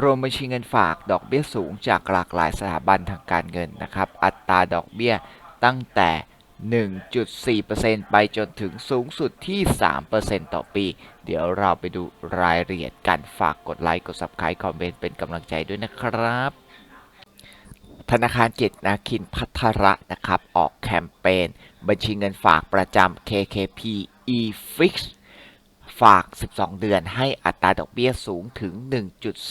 รวมบัญชีเงินฝากดอกเบี้ยสูงจากหลากหลายสถาบันทางการเงินนะครับ อัตราดอกเบี้ยตั้งแต่ 1.4%ไปจนถึงสูงสุดที่ 3%ต่อปี เดี๋ยวเราไปดูรายละเอียดกันฝากกดไลค์ กด Subscribe คอมเมนต์เป็นกำลังใจด้วยนะครับ ธนาคารเกียรตินาคินพัทระนะครับ ออกแคมเปญบัญชีเงินฝากประจำ KKP eFix ฝาก 12 เดือนให้อัตราดอกเบี้ยสูงถึง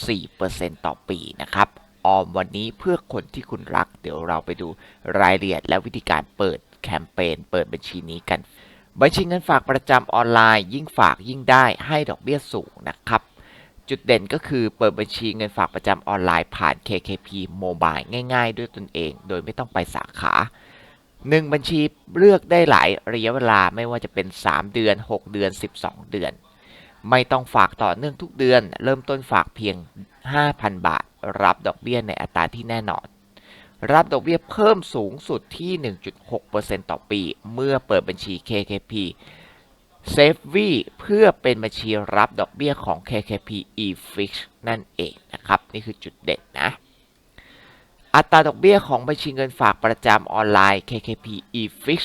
1.4%ต่อปีนะครับ ออมวันนี้เพื่อคนที่คุณรัก เดี๋ยวเราไปดูรายละเอียดและวิธีการเปิดแคมเปญเปิดบัญชีนี้กัน บัญชีเงินฝากประจำออนไลน์ ยิ่งฝากยิ่งได้ให้ดอกเบี้ยสูงนะครับ จุดเด่นก็คือเปิดบัญชีเงินฝากประจำออนไลน์ผ่าน KKP Mobile ง่าย ๆ ด้วยตนเอง โดยไม่ต้องไปสาขา 1 บัญชีเลือกได้หลายระยะเวลาไม่ว่าจะเป็น 3 เดือน 6 เดือน 12 เดือน ไม่ต้องฝากต่อเนื่องทุกเดือน เริ่มต้นฝากเพียง 5,000 บาท รับดอกเบี้ยในอัตราที่แน่นอน รับดอกเบี้ยเพิ่มสูงสุดที่ 1.6%ต่อปี เมื่อเปิดบัญชี KKP s a f e v เพื่อเป็นบัญชีรับดอกเบี้ยของ KKP eFix นั่นเองนะครับ นี่คือจุดเด่นนะ อัตราดอกเบี้ยของบัญชีเงินฝากประจำออนไลน์ KKP eFix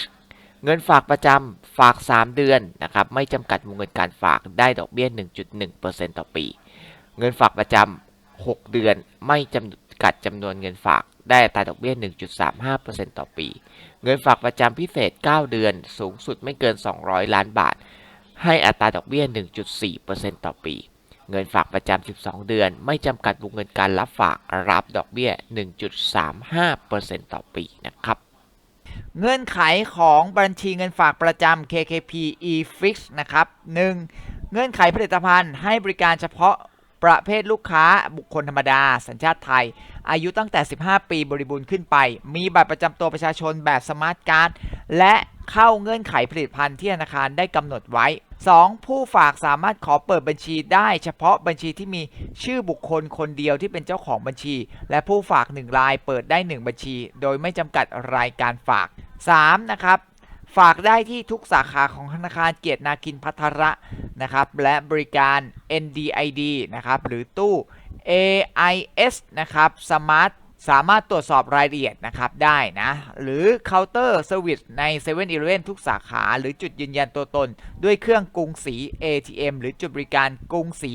เงินฝากประจำฝาก 3 เดือนนะครับไม่จำกัดวงเงินการฝากได้ดอกเบี้ย 1.1%ต่อปี เงินฝากประจำ6 เดือนไม่จำกัดจำนวนเงินฝากได้อัตราดอกเบี้ย 1.35%ต่อปี เงินฝากประจำพิเศษ 9 เดือน สูงสุดไม่เกิน 200 ล้านบาท ให้อัตราดอกเบี้ย 1.4%ต่อปี เงินฝากประจำ 12 เดือน ไม่จำกัดวงเงินการรับฝากรับดอกเบี้ย 1.35%ต่อปีนะครับ เงื่อนไขของบัญชีเงินฝากประจำ KKP eFix นะครับ 1. เงื่อนไขผลิตภัณฑ์ให้บริการเฉพาะประเภทลูกค้าบุคคลธรรมดา สัญชาติไทย อายุตั้งแต่ 15 ปีบริบูรณ์ขึ้นไป มีบัตรประจำตัวประชาชนแบบสมาร์ทการ์ดและเข้าเงื่อนไขผลิตภัณฑ์ที่ธนาคารได้กำหนดไว้ 2. ผู้ฝากสามารถขอเปิดบัญชีได้เฉพาะบัญชีที่มีชื่อบุคคลคนเดียวที่เป็นเจ้าของบัญชี และผู้ฝาก 1 รายเปิดได้ 1 บัญชี โดยไม่จำกัดรายการฝาก 3. นะครับฝากได้ที่ทุกสาขาของธนาคารเกียรตินาคินพัทระนะครับและบริการ NDID นะครับหรือตู้ AIS นะครับ Smart สามารถตรวจสอบรายละเอียดนะครับได้นะ หรือเคาน์เตอร์เซอร์วิสใน7 e เ e ่ e อทุกสาขา หรือจุดยืนยันตัวตน ด้วยเครื่องกรุงศรี ATM หรือจุดบริการกรุงศรี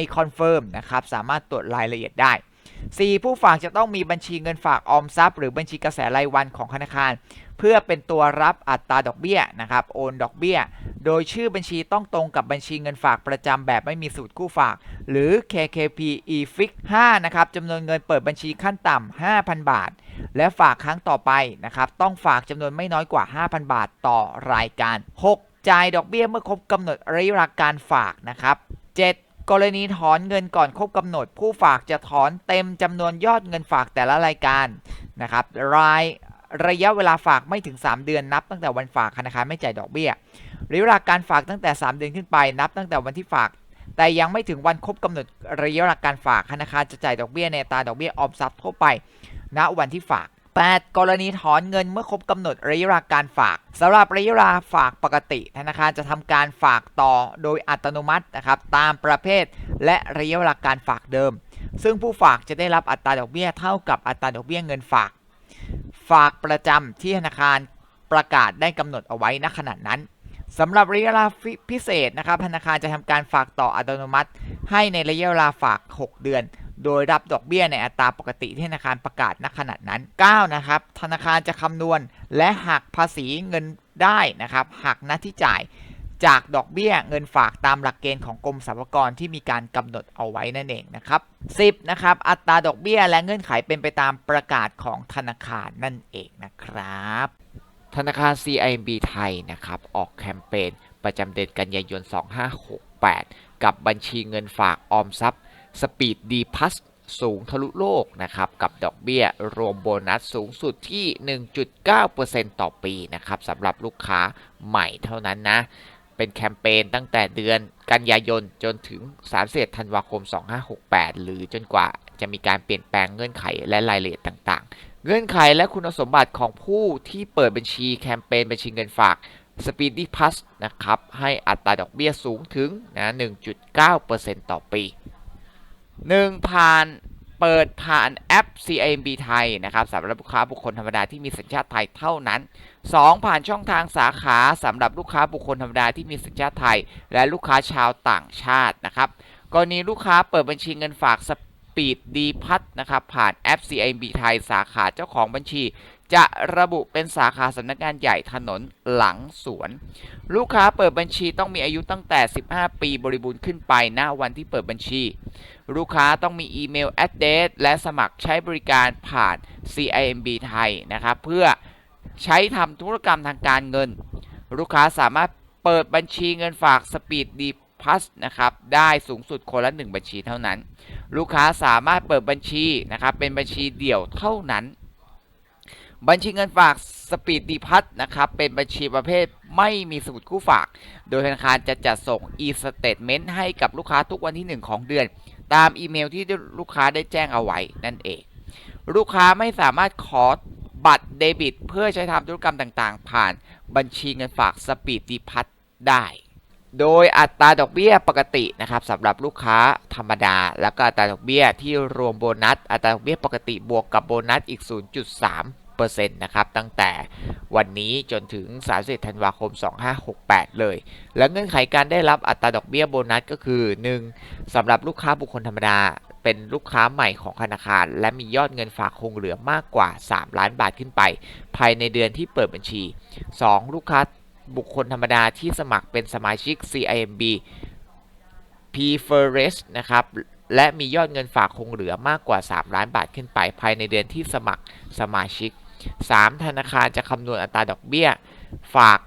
iConfirm นะครับ สามารถตรวจรายละเอียดได้ 4. ผู้ฝากจะต้องมีบัญชีเงินฝากออมทรัพย์ หรือบัญชีกระแสรายวันของธนาคาร เพื่อเป็นตัวรับอัตราดอกเบี้ยนะครับ โอนดอกเบี้ย โดยชื่อบัญชีต้องตรงกับบัญชีเงินฝากประจำแบบไม่มีสูตรคู่ฝาก หรือ KKP eFix 5นะครับจำนวนเงินเปิดบัญชีขั้นต่ำ 5,000 บาท และฝากครั้งต่อไปนะครับต้องฝากจำนวนไม่น้อยกว่า 5,000 บาทต่อรายการ 6. จ่ายดอกเบี้ยเมื่อครบกำหนดระยะเวลาการฝากนะครับ 7. กรณีถอนเงินก่อนครบกำหนด ผู้ฝากจะถอนเต็มจำนวนยอดเงินฝากแต่ละรายการนะครับรายระยะเวลาฝากไม่ถึง 3 เดือนนับตั้งแต่วันฝากธนาคารไม่จ่ายดอกเบี้ย ระยะเวลาการฝากตั้งแต่ 3 เดือนขึ้นไปนับตั้งแต่วันที่ฝาก แต่ยังไม่ถึงวันครบกำหนดระยะเวลาการฝากธนาคารจะจ่ายดอกเบี้ยในตาดอกเบี้ยออมทรัพย์ทั่วไป ณวันที่ฝาก 8. กรณีถอนเงินเมื่อครบกำหนดระยะเวลาการฝากสำหรับระยะเวลาฝากปกติ ธนาคารจะทำการฝากต่อโดยอัตโนมัตินะครับตามประเภท และระยะเวลาการฝากเดิม ซึ่งผู้ฝากจะได้รับอัตราดอกเบี้ยเท่ากับอัตราดอกเบี้ยเงินฝาก ฝากประจำที่ธนาคารประกาศได้กำหนดเอาไว้ณขณะนั้น สำหรับระยะเวลาพิเศษนะครับธนาคารจะทำการฝากต่ออัตโนมัติ ให้ในระยะเวลาฝาก 6 เดือน โดยรับดอกเบี้ยในอัตราปกติที่ธนาคารประกาศณขณะนั้น 9 นะครับ ธนาคารจะคำนวณและหักภาษีเงินได้นะครับหักหน้าที่จ่ายจากดอกเบี้ยเงินฝากตามหลักเกณฑ์ของกรมสรรพากรที่มีการกำหนดเอาไว้นั่นเองนะครับ 10 นะครับ อัตราดอกเบี้ยและเงื่อนไขเป็นไปตามประกาศของธนาคารนั่นเองนะครับ ธนาคาร CIMB ไทยนะครับออกแคมเปญประจำเดือนกันยายน 2568 กับบัญชีเงินฝากออมทรัพย์ Speed D Plus สูงทะลุโลกนะครับกับดอกเบี้ยรวมโบนัสสูงสุดที่ 1.9%ต่อปีนะครับสำหรับลูกค้าใหม่เท่านั้นนะ เป็นแคมเปญตั้งแต่เดือนกันยายนจนถึง31ธันวาคม 2568 หรือจนกว่าจะมีการเปลี่ยนแปลงเงื่อนไขและรายละเอียดต่าง เงื่อนไขและคุณสมบัติของผู้ที่เปิดบัญชีแคมเปญบัญชีเงินฝาก Speedy Plus นะครับ ให้อัตราดอกเบี้ยสูงถึงนะ1.9%ต่อปี 1. ผ่านเปิดผ่านแอป CIMB ไทยนะครับสำหรับลูกค้าบุคคลธรรมดาที่มีสัญชาติไทยเท่านั้น 2. ผ่านช่องทางสาขาสำหรับลูกค้าบุคคลธรรมดาที่มีสัญชาติไทย และลูกค้าชาวต่างชาตินะครับกรณีลูกค้าเปิดบัญชีเงินฝากส ปีดดีพัทนะครับผ่านแอป CIMB ไทยสาขาเจ้าของบัญชี จะระบุเป็นสาขาสำนักงานใหญ่ถนนหลังสวน ลูกค้าเปิดบัญชีต้องมีอายุตั้งแต่ 15 ปีบริบูรณ์ขึ้นไปณวันที่เปิดบัญชี ลูกค้าต้องมีอีเมล address และสมัครใช้บริการผ่าน CIMB ไทยนะครับเพื่อใช้ทำธุรกรรมทางการเงิน ลูกค้าสามารถเปิดบัญชีเงินฝาก Speed d p s นะครับได้สูงสุดคนละ 1 บัญชีเท่านั้น ลูกค้าสามารถเปิดบัญชีนะครับเป็นบัญชีเดี่ยวเท่านั้น บัญชีเงินฝากสปีดดีพัทนะครับเป็นบัญชีประเภทไม่มีสมุดคู่ฝาก โดยธนาคารจะจัดส่ง e-statement ให้กับลูกค้าทุกวันที่ 1 ของเดือน ตามอีเมลที่ลูกค้าได้แจ้งเอาไว้นั่นเอง ลูกค้าไม่สามารถขอบัตรเดบิต เพื่อใช้ทำธุรกรรมต่างๆ ผ่านบัญชีเงินฝากสปีดดีพัทได้ โดยอัตราดอกเบี้ยปกตินะครับสำหรับลูกค้าธรรมดา แล้วก็อัตราดอกเบี้ยที่รวมโบนัส อัตราดอกเบี้ยปกติบวกกับโบนัสอีก 0.3เปอร์เซ็นต์นะครับตั้งแต่วันนี้จนถึง31ธันวาคม 2568 เลย และเงื่อนไขการได้รับอัตราดอกเบี้ยโบนัสก็คือ 1. สำหรับลูกค้าบุคคลธรรมดา เป็นลูกค้าใหม่ของธนาคาร และมียอดเงินฝากคงเหลือมากกว่า 3 ล้านบาทขึ้นไป ภายในเดือนที่เปิดบัญชี 2. ลูกค้า บุคคลธรรมดาที่สมัครเป็นสมาชิก CIMB p f e r e s นะครับ และมียอดเงินฝากคงเหลือมากกว่า 3 ล้านบาทขึ้นไป ภายในเดือนที่สมัครสมาชิก 3. ธนาคารจะคำนวณอัตราดอกเบี้ย ฝาก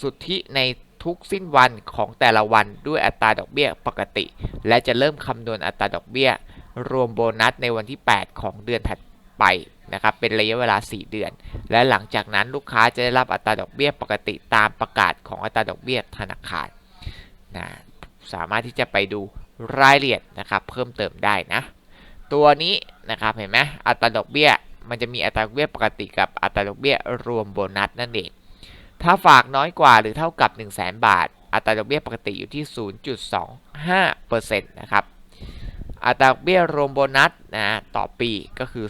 สุทธิในทุกสิ้นวันของแต่ละวันด้วยอัตราดอกเบี้ยปกติ และจะเริ่มคำนวณอัตราดอกเบี้ย รวมโบนัสในวันที่ 8 ของเดือนถัดไป นะครับเป็นระยะเวลา 4 เดือน และหลังจากนั้นลูกค้าจะได้รับอัตราดอกเบี้ยปกติตามประกาศของอัตราดอกเบี้ยธนาคารนะสามารถที่จะไปดูรายละเอียดนะครับเพิ่มเติมได้นะ ตัวนี้นะครับเห็นไหมอัตราดอกเบี้ยมันจะมีอัตราดอกเบี้ยปกติกับอัตราดอกเบี้ยรวมโบนัสนั่นเอง ถ้าฝากน้อยกว่าหรือเท่ากับ 1 0 0 0 0แบาท อัตราดอกเบี้ยปกติอยู่ที่ 0.25%นะครับ อัตราดอกเบี้ยรวมโบนัสนะต่อปีก็คือ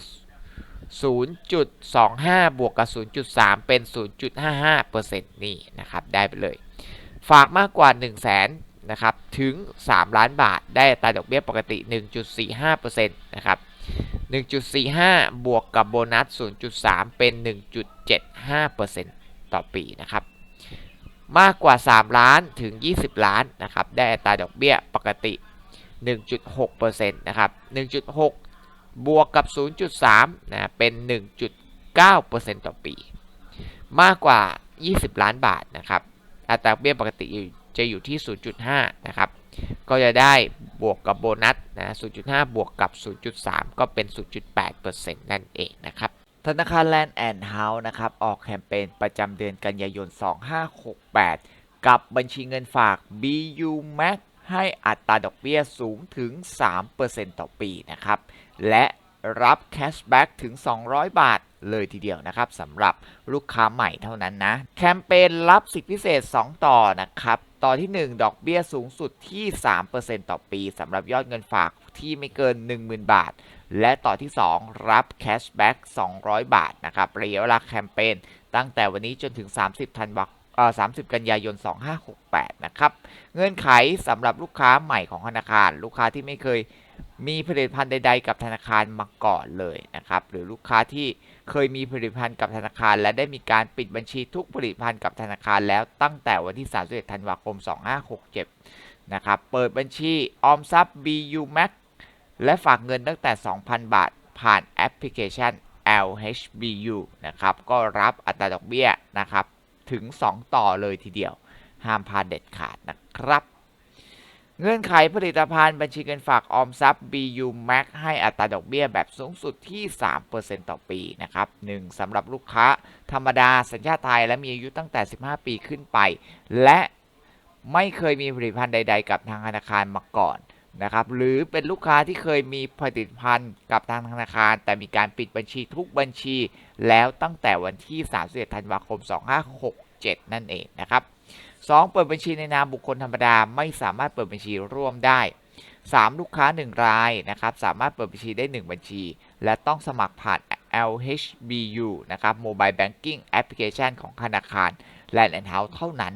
0.25 บวกกับ 0.3 เป็น 0.55%นี่นะครับ ได้ไปเลย ฝากมากกว่า 1 0 0 0 0แสนนะครับ ถึง 3 ล้านบาท ได้ตราดอกเบี้ยปกติ 1.45%นะครับ 1.45 บวกกับโบนัส 0.3 เป็น 1.75%ต่อปีนะครับ มากกว่า 3 ล้านถึง 20 ล้านนะครับ ได้ตราดอกเบี้ยปกติ 1.6%นะครับ 1.6 บวกกับ 0.3นะเป็น 1.9%ต่อปี มากกว่า 20 ล้านบาทนะครับ อัตราเบี้ยปกติจะอยู่ที่ 0.5 นะครับ ก็จะได้บวกกับโบนัสนะ 0.5 บวกกับ 0.3 ก็เป็น 0.8%นั่นเองนะครับธนาคารแลนด์แอนด์เฮาส์นะครับ ออกแคมเปญประจำเดือนกันยายน 2568 กับบัญชีเงินฝาก BU Max ให้อัตราดอกเบี้ยสูงถึง 3%ต่อปีนะครับ และรับแคชแบ็กถึง 200 บาทเลยทีเดียวนะครับสำหรับลูกค้าใหม่เท่านั้นนะ แคมเปญรับสิทธิพิเศษ 2 ต่อนะครับ ต่อที่ 1 ดอกเบี้ยสูงสุดที่ 3%ต่อปีสำหรับยอดเงินฝากที่ไม่เกิน 10,000 บาท และต่อที่ 2 รับแคชแบ็ก200 บาทนะครับระยะเวลาแคมเปญตั้งแต่วันนี้จนถึง 30 ธันวา 30 กันยายน 2568 นะครับ เงื่อนไขสำหรับลูกค้าใหม่ของธนาคาร ลูกค้าที่ไม่เคยมีผลิตภัณฑ์ใด ๆ กับธนาคารมาก่อนเลยนะครับ หรือลูกค้าที่เคยมีผลิตภัณฑ์กับธนาคาร และได้มีการปิดบัญชีทุกผลิตภัณฑ์กับธนาคารแล้วตั้งแต่วันที่ 31 ธันวาคม 2567 นะครับ เปิดบัญชีออมทรัพย์ BU Max และฝากเงินตั้งแต่ 2,000 บาท ผ่านแอปพลิเคชัน LHBU นะครับ ก็รับอัตราดอกเบี้ยนะครับ ถึง 2 ต่อเลยทีเดียว ห้ามพลาดเด็ดขาดนะครับ เงื่อนไขผลิตภัณฑ์บัญชีเงินฝากออมทรัพย์ BU Max ให้อัตราดอกเบี้ยแบบสูงสุดที่ 3%ต่อปีนะครับ 1. สำหรับลูกค้าธรรมดาสัญชาติไทย และมีอายุตั้งแต่ 15 ปีขึ้นไป และไม่เคยมีผลิตภัณฑ์ใด ๆ กับทางธนาคารมาก่อนนะครับหรือเป็นลูกค้าที่เคยมีผลิตภัณฑ์กับทางธนาคาร แต่มีการปิดบัญชีทุกบัญชี แล้วตั้งแต่วันที่ 31 ธันวาคม 2567 นั่นเองนะครับ 2. เปิดบัญชีในนามบุคคลธรรมดาไม่สามารถเปิดบัญชีร่วมได้ 3 ลูกค้า 1 รายนะครับสามารถเปิดบัญชีได้ 1 บัญชี และต้องสมัครผ่าน LHBU นะครับ Mobile Banking Application ของธนาคาร Land and House เท่านั้น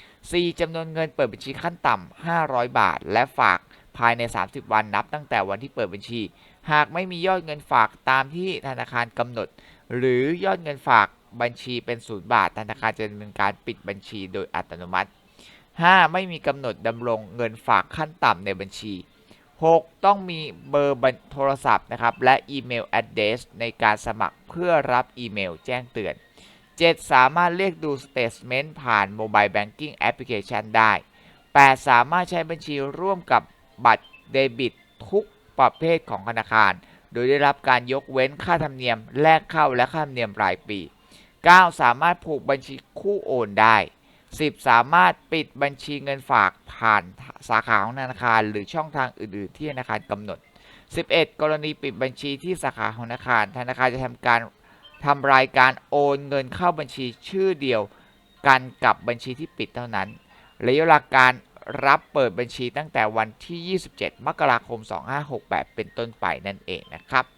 4. จำนวนเงินเปิดบัญชีขั้นต่ำ 500 บาท และฝากภายใน 30 วันนับตั้งแต่วันที่เปิดบัญชี หากไม่มียอดเงินฝากตามที่ธนาคารกำหนด หรือยอดเงินฝากบัญชีเป็นศูนย์บาทธนาคารจะดำเนินการปิดบัญชีโดยอัตโนมัติ 5. ไม่มีกำหนดดำรงเงินฝากขั้นต่ำในบัญชี 6. ต้องมีเบอร์บโทรศัพท์นะครับและอีเมล address ในการสมัครเพื่อรับอีเมลแจ้งเตือน 7. สามารถเรียกดู statement ผ่าน mobile banking application ได้ 8. สามารถใช้บัญชีร่วมกับบัตรเดบิตทุกประเภทของธนาคาร โดยได้รับการยกเว้นค่าธรรมเนียมแลกเข้าและค่าธรรมเนียมรายปี 9. สามารถผูกบัญชีคู่โอนได้ 10. สามารถปิดบัญชีเงินฝากผ่านสาขาของธนาคาร หรือช่องทางอื่น ๆ ที่ธนาคารกำหนด 11. กรณีปิดบัญชีที่สาขาของธนาคาร ธนาคารจะทำการทำรายการโอนเงินเข้าบัญชีชื่อเดียวกันกับบัญชีที่ปิดเท่านั้นระยะเวลาการ รับเปิดบัญชีตั้งแต่วันที่ 27 มกราคม 2568 เป็นต้นไปนั่นเองนะครับ